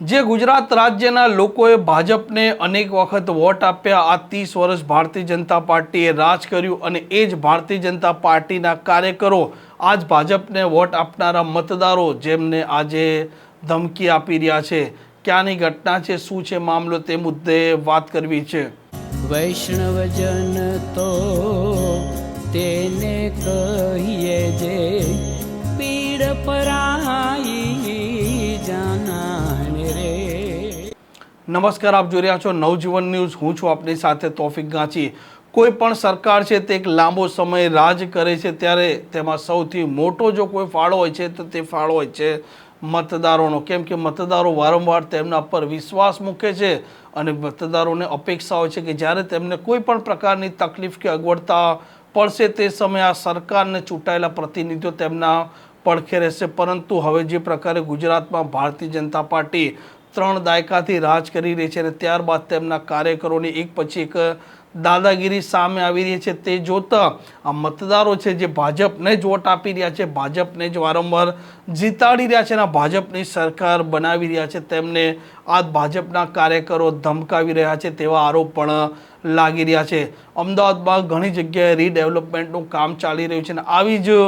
જે ગુજરાત રાજ્યના લોકોએ ભાજપને અનેક વખત વોટ આપ્યા. આ ત્રીસ વર્ષ ભારતીય જનતા પાર્ટીએ રાજ કર્યું અને એ જ ભારતીય જનતા પાર્ટીના કાર્યકરો આજ ભાજપને વોટ આપનારા મતદારો જેમને આજે ધમકી આપી રહ્યા છે. ક્યાંની ઘટના છે? શું છે મામલો? તે મુદ્દે વાત કરવી છે. વૈષ્ણવજન તો તેને કહીએ જે પીડ પરાઈ નમસ્કાર, આપ જોઈ રહ્યા છો નવજીવન ન્યૂઝ. હું છું આપની સાથે તોફિક ગાંચી. કોઈ પણ સરકાર છે તે એક લાંબો સમય રાજ કરે છે ત્યારે તેમાં સૌથી મોટો જો કોઈ ફાળો હોય છે, તો તે ફાળો હોય છે મતદારોનો. કેમ કે મતદારો વારંવાર તેમના પર વિશ્વાસ મૂકે છે અને મતદારોને અપેક્ષા હોય છે કે જ્યારે તેમને કોઈ પણ પ્રકારની તકલીફ કે અગવડતા પડશે તે સમયે આ સરકારને ચૂંટાયેલા પ્રતિનિધિઓ તેમના પડખે રહેશે. પરંતુ હવે જે પ્રકારે ગુજરાતમાં ભારતીય જનતા પાર્ટી ત્રણ દાયકાથી રાજ કરી રહી છે અને ત્યારબાદ તેમના કાર્યકરોની એક પછી એક દાદાગીરી સામે આવી રહી છે. તે જોતા આ મતદારો છે જે ભાજપને જ વોટ આપી રહ્યા છે, ભાજપને જ વારંવાર જીતાડી રહ્યા છે અને ભાજપની સરકાર બનાવી રહ્યા છે. તેમને આ ભાજપના કાર્યકરો ધમકાવી રહ્યા છે તેવા આરોપ પણ લાગી રહ્યા છે. અમદાવાદમાં ઘણી જગ્યાએ રીડેવલપમેન્ટનું કામ ચાલી રહ્યું છે અને આવી જ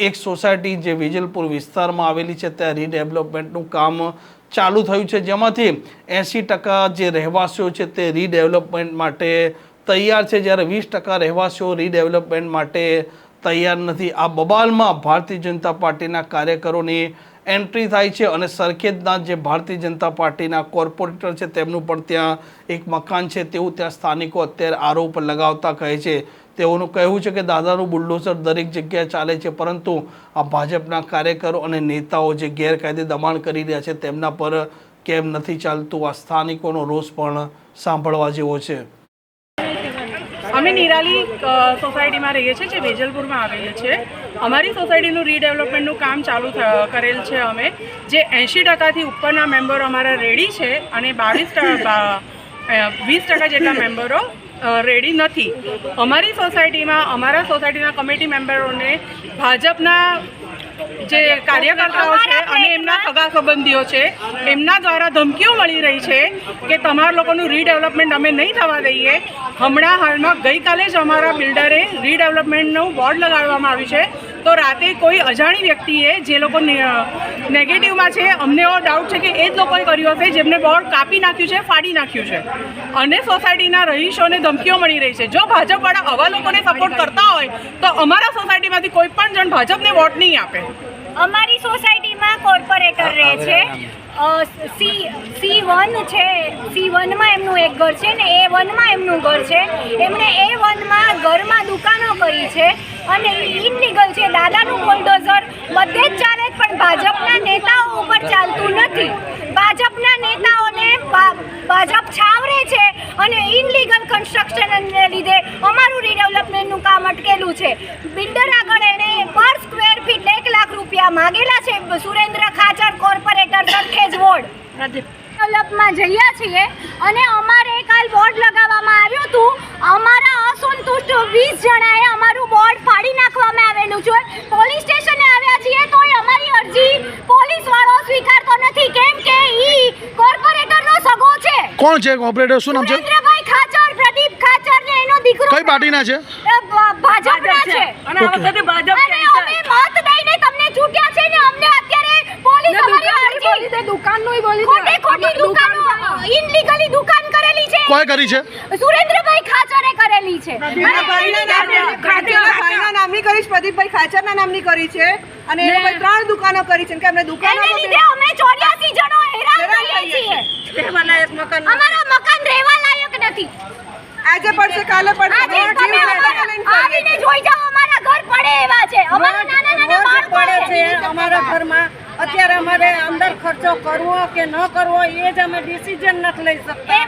એક સોસાયટી જે વિજલપુર વિસ્તારમાં આવેલી છે, ત્યાં રીડેવલપમેન્ટનું કામ ચાલુ થયું છે, જેમાંથી એંસી ટકા જે રહેવાસીઓ છે તે રીડેવલપમેન્ટ માટે તૈયાર છે. જ્યારે વીસ ટકા રહેવાસીઓ રીડેવલપમેન્ટ માટે તૈયાર નથી. આ બબાલમાં ભારતીય જનતા પાર્ટીના કાર્યકરોની એન્ટ્રી થાય છે અને સરખેજના જે ભારતીય જનતા પાર્ટીના કોર્પોરેટર છે, તેમનું પણ ત્યાં એક મકાન છે, તેવું ત્યાં સ્થાનિકો અત્યારે આરોપ લગાવતા કહે છે. તેઓનું કહેવું છે કે દાદાનું બુલડોઝર દરેક જગ્યાએ ચાલે છે, પરંતુ આ ભાજપના કાર્યકરો અને નેતાઓ જે ગેરકાયદે દબાણ કરી રહ્યા છે, તેમના પર કેમ નથી ચાલતું? આ સ્થાનિકોનો રોષ પણ સાંભળવા જેવો છે. અમે નિરાલી સોસાયટીમાં રહીએ છીએ, જે વેજલપુરમાં આવેલી છે. અમારી સોસાયટીનું રીડેવલપમેન્ટનું કામ ચાલુ કરેલ છે અમે. જે એંશી ટકાથી ઉપરના મેમ્બરો અમારા રેડી છે અને બાવીસ વીસ ટકા જેટલા મેમ્બરો રેડી નથી. અમારી સોસાયટીમાં, અમારા સોસાયટીના કમિટી મેમ્બરોને ભાજપના જે કાર્યકર્તાઓ છે અને એમના સગા સંબંધીઓ છે, એમના દ્વારા ધમકીઓ મળી રહી છે કે તમારા લોકોનું રીડેવલપમેન્ટ અમે નહીં થવા દઈએ. હમણાં હાલમાં ગઈકાલે જ અમારા બિલ્ડરે રીડેવલપમેન્ટનું બોર્ડ લગાડવામાં આવ્યું છે. તો રાતે કોઈ અજાણી વ્યક્તિએ જે લોકો ને- નેગેટિવમાં છે અમને એવો ડાઉટ છે કે એ જ લોકોએ કર્યું હશે જેમને બોર્ડ કાપી નાખ્યું છે ફાડી નાખ્યું છે. અને સોસાયટીના રહીશોને ધમકીઓ મળી રહી છે. જો ભાજપવાળા આવા લોકોને સપોર્ટ કરતા હોય તો અમારા સોસાયટીમાંથી કોઈ પણ જણ ભાજપને વોટ નહીં આપે. અમારી સોસાયટીમાં કોર્પોરેટર રહે છે. સી સી વન છે સી વનમાં એમનું એક ઘર છે ને એ વનમાં એમનું ઘર છે. એમણે એ વનમાં ઘરમાં દુકાનો કરી છે. અને ઇનલીગલ છે. દાદાનું બુલડોઝર બધે જ ચાલે પણ ભાજપના નેતાઓ ઉપર ચાલતું નથી. ભાજપના નેતાઓને ભાજપ છાવરે છે અને ઇનલીગલ કન્સ્ટ્રક્શનને લીધે અમારું રીડેવલપમેન્ટનું કામ અટકેલું છે. બિલ્ડર આગળ એણે પર સ્ક્વેર ફીટ એક લાખ રૂપિયા માગેલા છે. Surendra Khachar corporator Sarkhej ward. ડેવલપમાં જઈએ છીએ અને કોણ છે? ઓપરેટર શું નામ છે? સુરેન્દ્રભાઈ ખાચર પ્રદીપ ખાચર ને એનો દીકરો કઈ પાર્ટીના છે? ભાજપના છે. અને આ વખતે ભાજપ અને અમે મત દઈને તમને ચૂંટ્યા છે ને અમને અત્યારે પોલીસ અમારી અરજી દુકાનનું ખોટે ખોટી દુકાનો ઇનલીગલી દુકાન કરેલી છે. કોઈ કરી છે? સુરેન્દ્રભાઈ ખાચરે કરેલી છે. અને ભાઈના નામની કરી છે પ્રદીપભાઈ ખાચરના નામની કરી છે. અને એ ત્રણ દુકાનો કરી છે કે અમને દુકાનો એને લીધે અમે 84 જણો હેરાન થઈએ છીએ અમારા મકાન રહેવા લાયક નથી. આજે પડશે કાલે પડશે. આવીને જોઈ જાઓ અમારા ઘર પડે એવા છે. અમારા નાના નાના બાળ પડે છે. અમારા ઘરમાં અત્યારે અમારે અંદર ખર્ચો કરવો કે ન કરવો એ જ અમે ડિસિઝન નથી લઈ શકતા.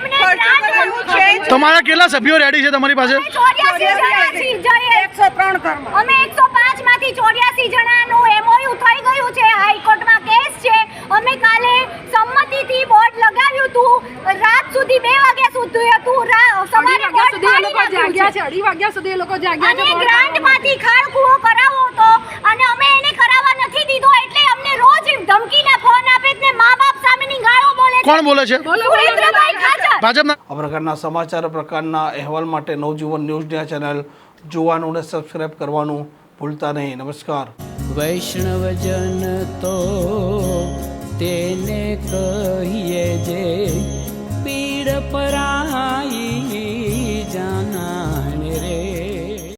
તમારા કેટલા સભ્યો રેડી છે તમારી પાસે? અમે 84 જણા છીએ જઈએ એકસો ત્રણ ઘરમાં. અમે 105 માંથી 84 જણાનું એમઓયુ થઈ ગયું છે હાઈકોર્ટમાં કેસ છે અમે કાલે સંમતિથી બોર્ડ લગાવ્યું હતું રાત સુધી બે વાગ્યા સુધી હતું રા- સવારે બોર્ડ ફાડી નાખ્યું છે. અઢી વાગ્યા સુધી એ લોકો જાગ્યા અને ગ્રાન્ટમાંથી ખાળકૂવો કરાવો તો અને અમે એને કરાવવા નથી દીધો એટલે અમને રોજ ધમકીના ફોન આપે છે ને મા બાપ સામેની ગાળો બોલે કોણ બોલે છે? સુરેન્દ્રભાઈ ખાચર. ભાજપના આ પ્રકારના સમાચાર પ્રકારના અહેવાલ માટે નવજીવન ન્યૂઝ આ ચેનલ જોવાનું અને સબસ્ક્રાઇબ કરવાનું ભૂલતા નહીં. નમસ્કાર. વૈષ્ણવજન તો તેને કહીએ જે પીડ પરા